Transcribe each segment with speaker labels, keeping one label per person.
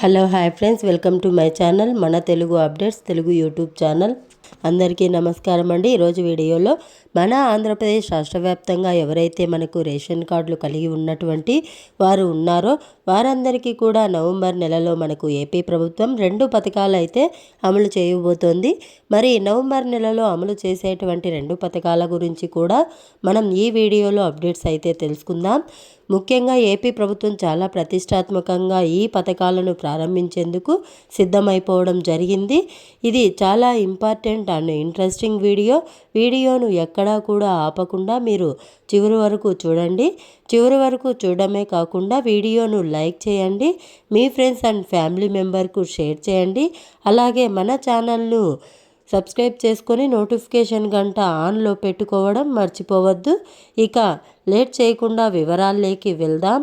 Speaker 1: Hello hi friends. Welcome to my channel మన Telugu updates Telugu YouTube channel. అందరికీ నమస్కారం అండి. ఈరోజు వీడియోలో మన ఆంధ్రప్రదేశ్ రాష్ట్ర వ్యాప్తంగా ఎవరైతే మనకు రేషన్ కార్డులు కలిగి ఉన్నటువంటి వారు ఉన్నారో వారందరికీ కూడా నవంబర్ నెలలో మనకు ఏపీ ప్రభుత్వం రెండు పథకాలు అయితే అమలు చేయబోతోంది. మరి నవంబర్ నెలలో అమలు చేసేటువంటి రెండు పథకాల గురించి కూడా మనం ఈ వీడియోలో అప్డేట్స్ అయితే తెలుసుకుందాం. ముఖ్యంగా ఏపీ ప్రభుత్వం చాలా ప్రతిష్టాత్మకంగా ఈ పథకాలను ప్రారంభించేందుకు సిద్ధమైపోవడం జరిగింది. ఇది చాలా ఇంపార్టెంట్ అండ్ ఇంట్రెస్టింగ్ వీడియో. వీడియోను ఎక్కడా కూడా ఆపకుండా మీరు చివరి వరకు చూడండి. చివరి వరకు చూడడమే కాకుండా వీడియోను లైక్ చేయండి. మీ ఫ్రెండ్స్ అండ్ ఫ్యామిలీ మెంబర్కు షేర్ చేయండి. అలాగే మన ఛానల్ను సబ్స్క్రైబ్ చేసుకొని నోటిఫికేషన్ గంట ఆన్లో పెట్టుకోవడం మర్చిపోవద్దు. ఇక లేట్ చేయకుండా వివరాల్లోకి వెళ్దాం.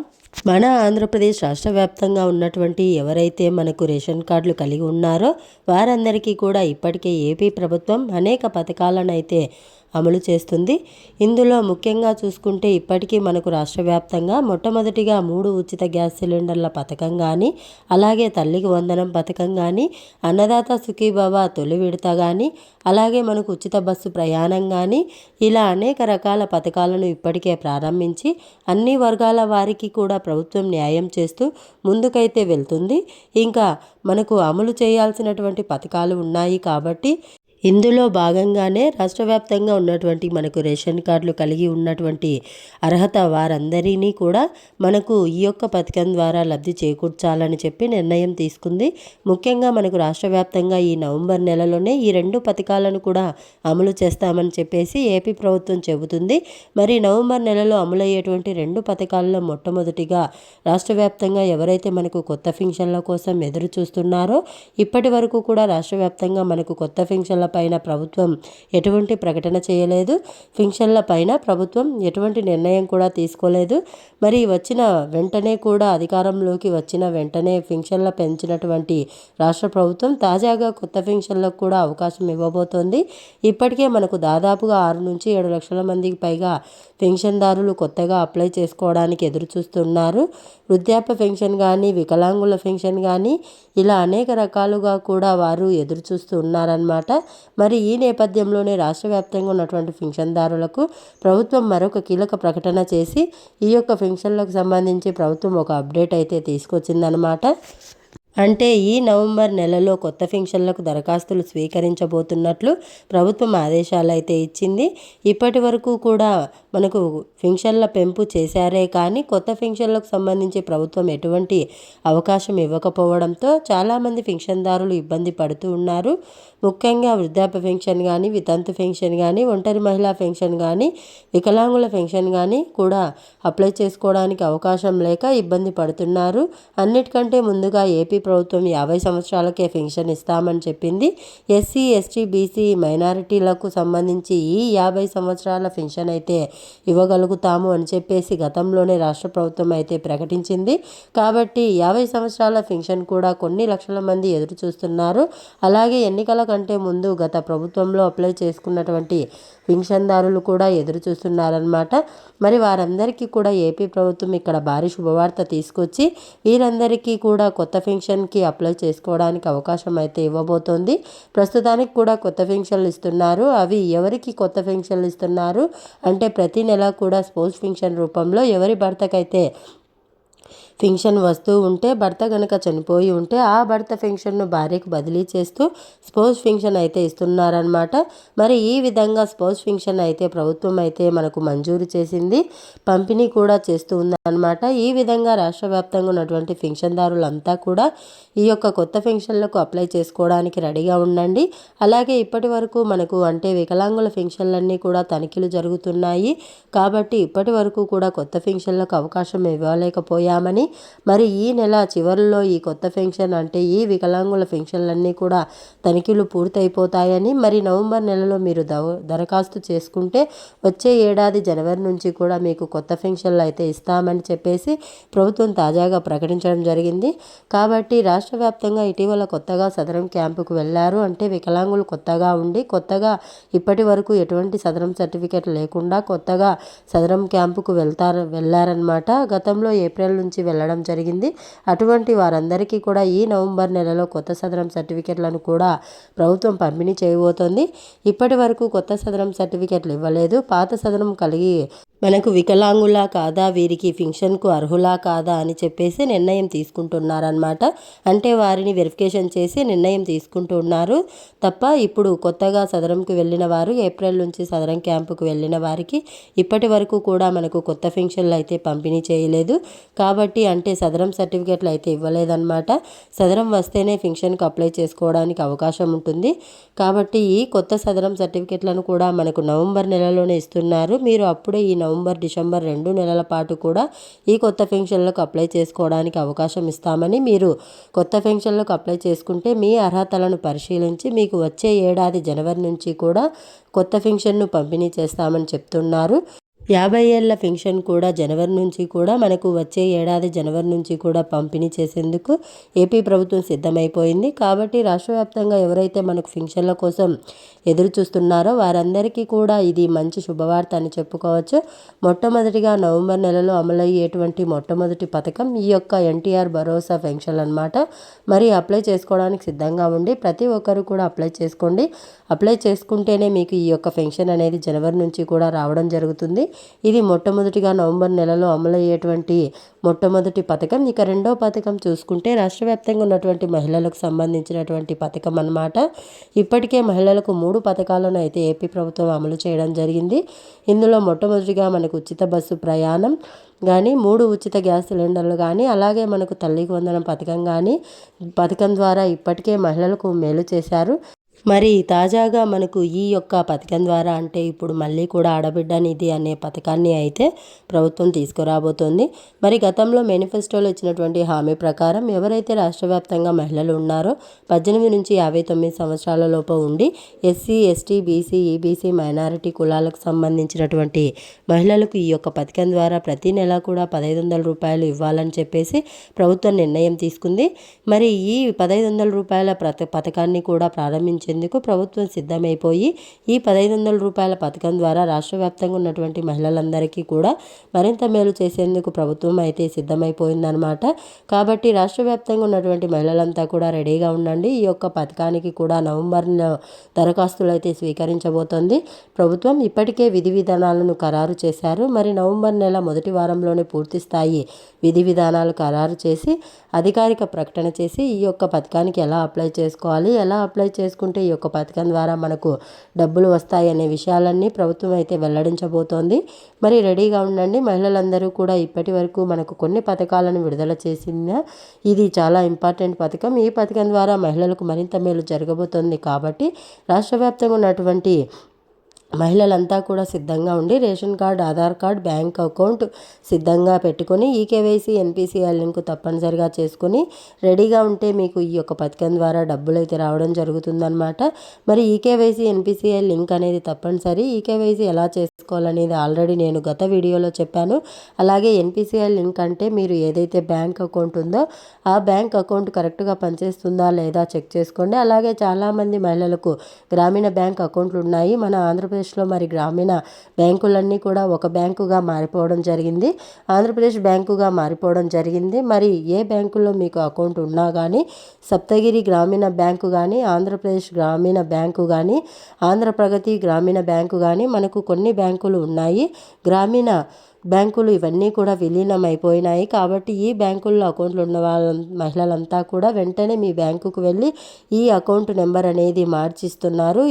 Speaker 1: మన ఆంధ్రప్రదేశ్ రాష్ట్ర వ్యాప్తంగా ఉన్నటువంటి ఎవరైతే మనకు రేషన్ కార్డులు కలిగి ఉన్నారో వారందరికీ కూడా ఇప్పటికే ఏపీ ప్రభుత్వం అనేక పథకాలను అయితే అమలు చేస్తుంది. ఇందులో ముఖ్యంగా చూసుకుంటే ఇప్పటికీ మనకు రాష్ట్ర వ్యాప్తంగా మొట్టమొదటిగా మూడు ఉచిత గ్యాస్ సిలిండర్ల పథకం కానీ అలాగే తల్లికి వందనం పథకం కానీ అన్నదాత సుఖీభవ తొలి విడత కానీ అలాగే మనకు ఉచిత బస్సు ప్రయాణం కానీ ఇలా అనేక రకాల పథకాలను ఇప్పటికే ప్రారంభించి అన్ని వర్గాల వారికి కూడా ప్రభుత్వం న్యాయం చేస్తూ ముందుకైతే వెళ్తుంది. ఇంకా మనకు అమలు చేయాల్సినటువంటి పథకాలు ఉన్నాయి కాబట్టి ఇందులో భాగంగానే రాష్ట్ర వ్యాప్తంగా ఉన్నటువంటి మనకు రేషన్ కార్డులు కలిగి ఉన్నటువంటి అర్హత వారందరినీ కూడా మనకు ఈ యొక్క పథకం ద్వారా లబ్ధి చేకూర్చాలని చెప్పి నిర్ణయం తీసుకుంది. ముఖ్యంగా మనకు రాష్ట్ర వ్యాప్తంగా ఈ నవంబర్ నెలలోనే ఈ రెండు పథకాలను కూడా అమలు చేస్తామని చెప్పేసి ఏపీ ప్రభుత్వం చెబుతుంది. మరి నవంబర్ నెలలో అమలయ్యేటువంటి రెండు పథకాల్లో మొట్టమొదటిగా రాష్ట్ర వ్యాప్తంగా ఎవరైతే మనకు కొత్త ఫింక్షన్ల కోసం ఎదురు చూస్తున్నారో ఇప్పటి వరకు కూడా రాష్ట్ర వ్యాప్తంగా మనకు కొత్త ఫింక్షన్ల పైన ప్రభుత్వం ఎటువంటి ప్రకటన చేయలేదు. పింఛన్ల పైన ప్రభుత్వం ఎటువంటి నిర్ణయం కూడా తీసుకోలేదు. మరి వచ్చిన వెంటనే కూడా అధికారంలోకి వచ్చిన వెంటనే పింఛన్ల పెంచినటువంటి రాష్ట్ర ప్రభుత్వం తాజాగా కొత్త పింఛన్లకు కూడా అవకాశం ఇవ్వబోతోంది. ఇప్పటికే మనకు దాదాపుగా ఆరు నుంచి ఏడు లక్షల మందికి పైగా పెన్షన్దారులు కొత్తగా అప్లై చేసుకోవడానికి ఎదురు చూస్తున్నారు వృద్ధాప్య పెన్షన్ కానీ వికలాంగుల పెన్షన్ కానీ ఇలా అనేక రకాలుగా కూడా వారు ఎదురు చూస్తూ ఉన్నారనమాట మరి ఈ నేపథ్యంలోనే రాష్ట్ర వ్యాప్తంగా ఉన్నటువంటి పెన్షన్దారులకు ప్రభుత్వం మరొక కీలక ప్రకటన చేసి ఈ యొక్క పెన్షన్లకు సంబంధించి ప్రభుత్వం ఒక అప్డేట్ అయితే తీసుకొచ్చిందనమాట అంటే ఈ నవంబర్ నెలలో కొత్త పెన్షన్లకు దరఖాస్తులు స్వీకరించబోతున్నట్లు ప్రభుత్వం ఆదేశాలు అయితే ఇచ్చింది. ఇప్పటి వరకు కూడా మనకు పెన్షన్ల పెంపు చేశారే కానీ కొత్త పెన్షన్లకు సంబంధించి ప్రభుత్వం ఎటువంటి అవకాశం ఇవ్వకపోవడంతో చాలామంది పెన్షన్దారులు ఇబ్బంది పడుతూ ఉన్నారు. ముఖ్యంగా వృద్ధాప్య పెన్షన్ కానీ వితంతు పెన్షన్ కానీ ఒంటరి మహిళా పెన్షన్ కానీ వికలాంగుల పెన్షన్ కానీ కూడా అప్లై చేసుకోవడానికి అవకాశం లేక ఇబ్బంది పడుతున్నారు. అన్నిటికంటే ముందుగా ఏపీ ప్రభుత్వం యాభై సంవత్సరాలకే పెన్షన్ ఇస్తామని చెప్పింది. ఎస్సీ ఎస్టీ బీసీ మైనారిటీలకు సంబంధించి ఈ యాభై సంవత్సరాల పెన్షన్ అయితే ఇవ్వగలుగుతాము అని చెప్పేసి గతంలోనే రాష్ట్ర ప్రభుత్వం అయితే ప్రకటించింది. కాబట్టి యాభై సంవత్సరాల పెన్షన్ కూడా కొన్ని లక్షల మంది ఎదురు చూస్తున్నారు. అలాగే ఎన్నికల కంటే ముందు గత ప్రభుత్వంలో అప్లై చేసుకున్నటువంటి పింఛన్దారులు కూడా ఎదురు చూస్తున్నారనమాట మరి వారందరికీ కూడా ఏపీ ప్రభుత్వం ఇక్కడ భారీ శుభవార్త తీసుకొచ్చి వీరందరికీ కూడా కొత్త పెన్షన్ పెన్షన్కి అప్లై చేసుకోవడానికి అవకాశం అయితే ఇవ్వబోతోంది. ప్రస్తుతానికి కూడా కొత్త పెన్షన్లు ఇస్తున్నారు. అవి ఎవరికి కొత్త పెన్షన్లు ఇస్తున్నారు? అంటే ప్రతి నెల కూడా స్పోర్ట్స్ పెన్షన్ రూపంలో ఎవరి భర్తకైతే పెన్షన్ వస్తూ ఉంటే భర్త గనక చనిపోయి ఉంటే ఆ భర్త పెన్షన్ను భార్యకు బదిలీ చేస్తూ స్పోర్ట్స్ పెన్షన్ అయితే ఇస్తున్నారనమాట మరి ఈ విధంగా స్పోర్ట్స్ పెన్షన్ అయితే ప్రభుత్వం అయితే మనకు మంజూరు చేసింది పంపిణీ కూడా చేస్తూ ఉందన్నమాట ఈ విధంగా రాష్ట్ర వ్యాప్తంగా ఉన్నటువంటి పెన్షన్దారులంతా కూడా ఈ యొక్క కొత్త పెన్షన్లకు అప్లై చేసుకోవడానికి రెడీగా ఉండండి. అలాగే ఇప్పటి వరకు మనకు అంటే వికలాంగుల పెన్షన్లన్నీ కూడా తనిఖీలు జరుగుతున్నాయి. కాబట్టి ఇప్పటి వరకు కూడా కొత్త పెన్షన్లకు అవకాశం ఇవ్వలేకపోయామని మరి ఈ నెల చివరిలో ఈ కొత్త పెన్షన్ అంటే ఈ వికలాంగుల పెన్షన్లన్నీ కూడా తనిఖీలు పూర్తయిపోతాయని మరి నవంబర్ నెలలో మీరు దరఖాస్తు చేసుకుంటే వచ్చే ఏడాది జనవరి నుంచి కూడా మీకు కొత్త పెన్షన్లు అయితే ఇస్తామని చెప్పేసి ప్రభుత్వం తాజాగా ప్రకటించడం జరిగింది. కాబట్టి రాష్ట్ర వ్యాప్తంగా ఇటీవల కొత్తగా సదరం క్యాంపుకు వెళ్ళారు అంటే వికలాంగులు కొత్తగా ఉండి కొత్తగా ఇప్పటి వరకు ఎటువంటి సదరం సర్టిఫికేట్ లేకుండా కొత్తగా సదరం క్యాంపుకు వెళ్తారు వెళ్ళారనమాట గతంలో ఏప్రిల్ నుంచి వెళ్ళడం జరిగింది. అటువంటి వారందరికీ కూడా ఈ నవంబర్ నెలలో కొత్త సదరం సర్టిఫికెట్లను కూడా ప్రభుత్వం పంపిణీ చేయబోతోంది. ఇప్పటి వరకు కొత్త సదరం సర్టిఫికెట్లు ఇవ్వలేదు. పాత సదనం కలిగి మనకు వికలాంగులా కాదా వీరికి ఫింక్షన్కు అర్హులా కాదా అని చెప్పేసి నిర్ణయం తీసుకుంటున్నారనమాట అంటే వారిని వెరిఫికేషన్ చేసి నిర్ణయం తీసుకుంటున్నారు తప్ప ఇప్పుడు కొత్తగా సదరంకు వెళ్ళిన వారు ఏప్రిల్ నుంచి సదరం క్యాంపుకు వెళ్ళిన వారికి ఇప్పటి వరకు కూడా మనకు కొత్త ఫింక్షన్లు అయితే పంపిణీ చేయలేదు. కాబట్టి అంటే సదరం సర్టిఫికెట్లు అయితే ఇవ్వలేదన్నమాట. సదరం వస్తేనే ఫింక్షన్కు అప్లై చేసుకోవడానికి అవకాశం ఉంటుంది. కాబట్టి ఈ కొత్త సదరం సర్టిఫికెట్లను కూడా మనకు నవంబర్ నెలలోనే ఇస్తున్నారు. మీరు అప్పుడే ఈ నవంబర్ నవంబర్ డిసెంబర్ రెండు నెలల పాటు కూడా ఈ కొత్త పెన్షన్లకు అప్లై చేసుకోవడానికి అవకాశం ఇస్తామని మీరు కొత్త పెన్షన్లకు అప్లై చేసుకుంటే మీ అర్హతలను పరిశీలించి మీకు వచ్చే ఏడాది జనవరి నుంచి కూడా కొత్త పెన్షన్ను పంపిణీ చేస్తామని చెప్తున్నారు. యాభై ఏళ్ళ పెన్షన్ కూడా జనవరి నుంచి కూడా మనకు వచ్చే ఏడాది జనవరి నుంచి కూడా పంపిణీ చేసేందుకు ఏపీ ప్రభుత్వం సిద్ధమైపోయింది. కాబట్టి రాష్ట్ర వ్యాప్తంగా ఎవరైతే మనకు పెన్షన్ల కోసం ఎదురు చూస్తున్నారో వారందరికీ కూడా ఇది మంచి శుభవార్త అని చెప్పుకోవచ్చు. మొట్టమొదటిగా నవంబర్ నెలలో అమలయ్యేటువంటి మొట్టమొదటి పథకం ఈ యొక్క ఎన్టీఆర్ భరోసా పెన్షన్ అనమాట మరి అప్లై చేసుకోవడానికి సిద్ధంగా ఉండి ప్రతి ఒక్కరు కూడా అప్లై చేసుకోండి. అప్లై చేసుకుంటేనే మీకు ఈ యొక్క పెన్షన్ అనేది జనవరి నుంచి కూడా రావడం జరుగుతుంది. ఇది మొట్టమొదటిగా నవంబర్ నెలలో అమలయ్యేటువంటి మొట్టమొదటి పథకం. ఇక రెండో పథకం చూసుకుంటే రాష్ట్ర వ్యాప్తంగా ఉన్నటువంటి మహిళలకు సంబంధించినటువంటి పథకం అన్నమాట. ఇప్పటికే మహిళలకు మూడు పథకాలను అయితే ఏపీ ప్రభుత్వం అమలు చేయడం జరిగింది. ఇందులో మొట్టమొదటిగా మనకు ఉచిత బస్సు ప్రయాణం కానీ మూడు ఉచిత గ్యాస్ సిలిండర్లు కానీ అలాగే మనకు తల్లికి వందనం పథకం కానీ పథకం ద్వారా ఇప్పటికే మహిళలకు మేలు చేశారు. మరి తాజాగా మనకు ఈ యొక్క పథకం ద్వారా అంటే ఇప్పుడు మళ్ళీ కూడా ఆడబిడ్డ నిధి అనే పథకాన్ని అయితే ప్రభుత్వం తీసుకురాబోతోంది. మరి గతంలో మేనిఫెస్టోలో ఇచ్చినటువంటి హామీ ప్రకారం ఎవరైతే రాష్ట్ర వ్యాప్తంగా మహిళలు ఉన్నారో పద్దెనిమిది నుంచి యాభై తొమ్మిది సంవత్సరాల లోపు ఉండి SC ST BC EBC minority కులాలకు సంబంధించినటువంటి మహిళలకు ఈ యొక్క పథకం ద్వారా ప్రతి నెల కూడా పదహైదు వందల రూపాయలు ఇవ్వాలని చెప్పేసి ప్రభుత్వం నిర్ణయం తీసుకుంది. మరి ఈ పదహైదు వందల రూపాయల పథకాన్ని కూడా ప్రారంభించే చేసేందుకు ప్రభుత్వం సిద్ధమైపోయి ఈ పదహైదు వందల రూపాయల పథకం ద్వారా రాష్ట్ర వ్యాప్తంగా ఉన్నటువంటి మహిళలందరికీ కూడా మరింత మేలు చేసేందుకు ప్రభుత్వం అయితే సిద్ధమైపోయిందనమాట కాబట్టి రాష్ట్ర వ్యాప్తంగా ఉన్నటువంటి మహిళలంతా కూడా రెడీగా ఉండండి. ఈ యొక్క పథకానికి కూడా నవంబర్ దరఖాస్తులు అయితే స్వీకరించబోతోంది. ప్రభుత్వం ఇప్పటికే విధి విధానాలను ఖరారు చేశారు. మరి నవంబర్ నెల మొదటి వారంలోనే పూర్తి స్థాయి విధి విధానాలు ఖరారు చేసి అధికారిక ప్రకటన చేసి ఈ యొక్క పథకానికి ఎలా అప్లై చేసుకోవాలి ఎలా అప్లై చేసుకుంటే ఈ యొక్క పథకం ద్వారా మనకు డబ్బులు వస్తాయి అనే విషయాలన్నీ ప్రభుత్వం అయితే వెల్లడించబోతోంది. మరి రెడీగా ఉండండి. మహిళలందరూ కూడా ఇప్పటి వరకు మనకు కొన్ని పథకాలను విడుదల చేసిన ఇది చాలా ఇంపార్టెంట్ పథకం. ఈ పథకం ద్వారా మహిళలకు మరింత మేలు జరగబోతోంది కాబట్టి రాష్ట్ర వ్యాప్తంగా ఉన్నటువంటి మహిళలంతా కూడా సిద్ధంగా ఉండి ration card Aadhaar card bank account సిద్ధంగా పెట్టుకొని ఈకేవైసీ ఎన్పిసిఐ లింక్ తప్పనిసరిగా చేసుకుని రెడీగా ఉంటే మీకు ఈ యొక్క పథకం ద్వారా డబ్బులు అయితే రావడం జరుగుతుందన్నమాట. మరి ఈకేవైసీ ఎన్పిసిఐ లింక్ అనేది తప్పనిసరి. ఈకేవైసీ ఎలా చేసుకోవాలనేది ఆల్రెడీ నేను గత వీడియోలో చెప్పాను. అలాగే ఎన్పిసిఐ లింక్ అంటే మీరు ఏదైతే బ్యాంక్ అకౌంట్ ఉందో ఆ బ్యాంక్ అకౌంట్ కరెక్ట్గా పనిచేస్తుందా లేదా చెక్ చేసుకోండి. అలాగే చాలామంది మహిళలకు గ్రామీణ బ్యాంక్ అకౌంట్లు ఉన్నాయి. మన ఆంధ్రప్రదేశ్ ఆంధ్రప్రదేశ్లో మరి గ్రామీణ బ్యాంకులన్నీ కూడా ఒక బ్యాంకుగా మారిపోవడం జరిగింది. ఆంధ్రప్రదేశ్ బ్యాంకుగా మారిపోవడం జరిగింది. మరి ఏ బ్యాంకులో మీకు అకౌంట్ ఉన్నా కానీ సప్తగిరి గ్రామీణ బ్యాంకు కానీ ఆంధ్రప్రదేశ్ గ్రామీణ బ్యాంకు కానీ ఆంధ్రప్రగతి గ్రామీణ బ్యాంకు కానీ మనకు కొన్ని బ్యాంకులు ఉన్నాయి. గ్రామీణ బ్యాంకులు ఇవన్నీ కూడా విలీనం అయిపోయినాయి. కాబట్టి ఈ బ్యాంకుల్లో అకౌంట్లు ఉన్న వాళ్ళ మహిళలంతా కూడా వెంటనే మీ బ్యాంకుకు వెళ్ళి ఈ అకౌంట్ నెంబర్ అనేది మార్చిస్తున్నారు.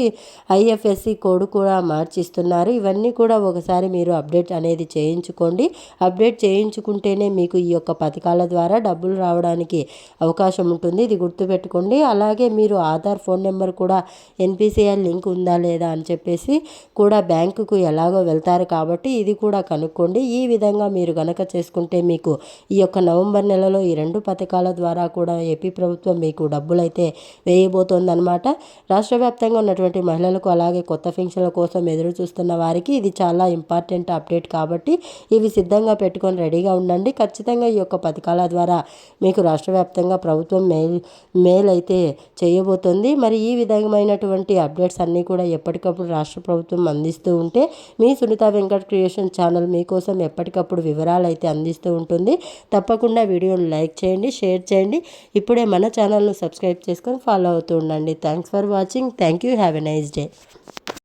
Speaker 1: ఐఎఫ్ఎస్సి కోడ్ కూడా మార్చిస్తున్నారు. ఇవన్నీ కూడా ఒకసారి మీరు అప్డేట్ అనేది చేయించుకోండి. అప్డేట్ చేయించుకుంటేనే మీకు ఈ యొక్క పథకాల ద్వారా డబ్బులు రావడానికి అవకాశం ఉంటుంది. ఇది గుర్తుపెట్టుకోండి. అలాగే మీరు ఆధార్ ఫోన్ నెంబర్ కూడా ఎన్పిసిఐ లింక్ ఉందా లేదా అని చెప్పేసి కూడా బ్యాంకుకు ఎలాగో వెళ్తారు కాబట్టి ఇది కూడా కనుక్కోండి. ఈ విధంగా మీరు గనక చేసుకుంటే మీకు ఈ యొక్క నవంబర్ నెలలో ఈ రెండు పథకాల ద్వారా కూడా ఏపీ ప్రభుత్వం మీకు డబ్బులైతే వేయబోతోందనమాట రాష్ట్ర వ్యాప్తంగా ఉన్నటువంటి మహిళలకు అలాగే కొత్త పెన్షన్ల కోసం ఎదురు చూస్తున్న వారికి ఇది చాలా ఇంపార్టెంట్ అప్డేట్ కాబట్టి ఇవి సిద్ధంగా పెట్టుకొని రెడీగా ఉండండి. ఖచ్చితంగా ఈ యొక్క పథకాల ద్వారా మీకు రాష్ట్ర వ్యాప్తంగా ప్రభుత్వం మేల్ మేల్ అయితే చేయబోతుంది. మరి ఈ విధమైనటువంటి అప్డేట్స్ అన్నీ కూడా ఎప్పటికప్పుడు రాష్ట్ర ప్రభుత్వం అందిస్తూ ఉంటే మీ సునీత వెంకట్ క్రియేషన్ ఛానల్ మీకోసం కోసం ఎప్పటికప్పుడు వివరాలు అయితే అందిస్తూ ఉంటుంది. తప్పకుండా వీడియోను లైక్ చేయండి షేర్ చేయండి. ఇప్పుడే మన ఛానల్ను సబ్స్క్రైబ్ చేసుకొని ఫాలో అవుతూ ఉండండి. Thanks for watching. Thank you have a nice day.